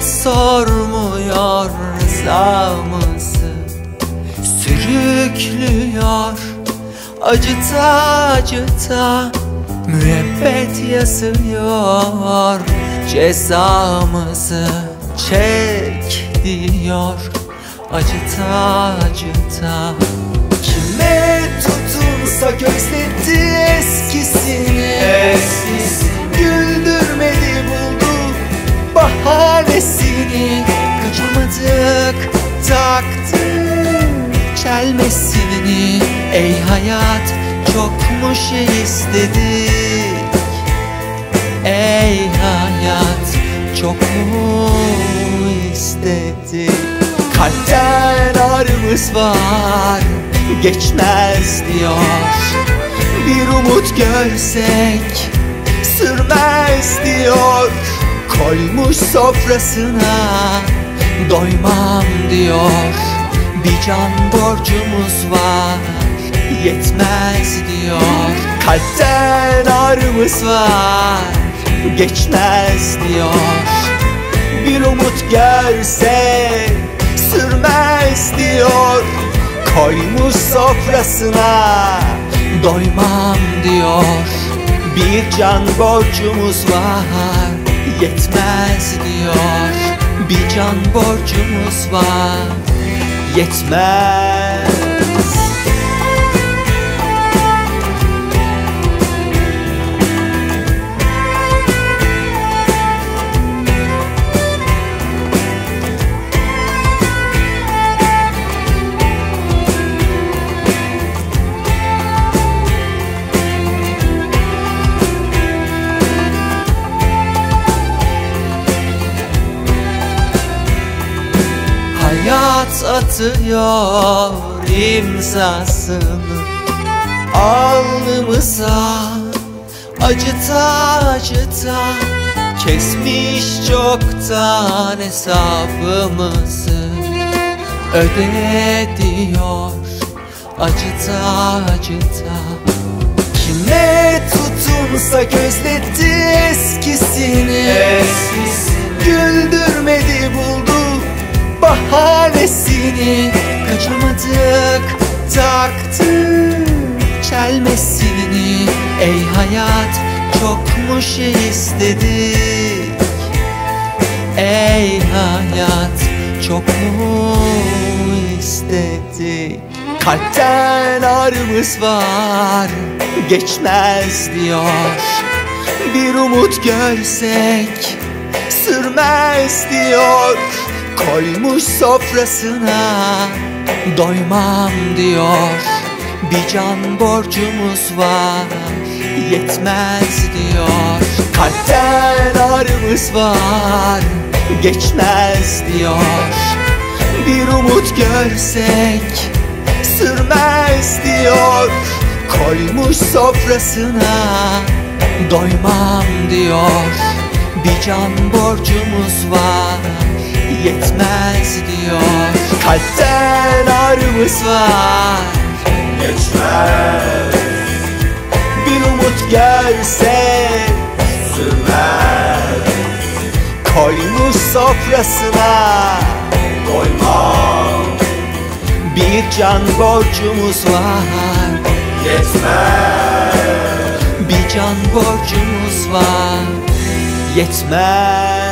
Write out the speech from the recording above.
sormuyor rızamızı Sürüklüyor acıta acıta Müebbet yazıyor cezamızı Çek diyor acıta acıta. Kime tutunsak özletti taktık çelmesini. Ey hayat çok mu şey istedik? Ey hayat çok mu istedik? Kalpten ağrımız var geçmez diyor. Bir umut görsek sürmez diyor. Koymuş sofrasına doymam diyor. Bir can borcumuz var yetmez diyor. Kalpten ağrımız var geçmez diyor. Bir umut görsek sürmez diyor. Koymuş sofrasına doymam diyor. Bir can borcumuz var yetmez diyor Bir can borcumuz var. Yetmez Hayat atıyor imzasını. Alnımıza acıta acıta Kesmiş çoktan hesabımızı. Öde diyor acıta acıta. Kime tutunsak özletti eskisini. Eskisini. Güldürmedi buldu bahanesini Kaçamadık taktık çelmesini. Ey hayat çok mu şey istedik? Ey hayat çok mu istedik? Kalpten ağrımız var geçmez diyor. Bir umut görsek sürmez diyor Koymuş sofrasına doymam diyor. Bir can borcumuz var yetmez diyor. Kalpten ağrımız var geçmez diyor. Bir umut görsek sürmez diyor. Koymuş sofrasına doymam diyor. Bir can borcumuz var yetmez diyor. Kalpten ağrımız var. Geçmez Bir umut görsek sürmez. Koymuş sofrasına. Doymam Bir can borcumuz var. Yetmez. Bir can borcumuz var. Yetmez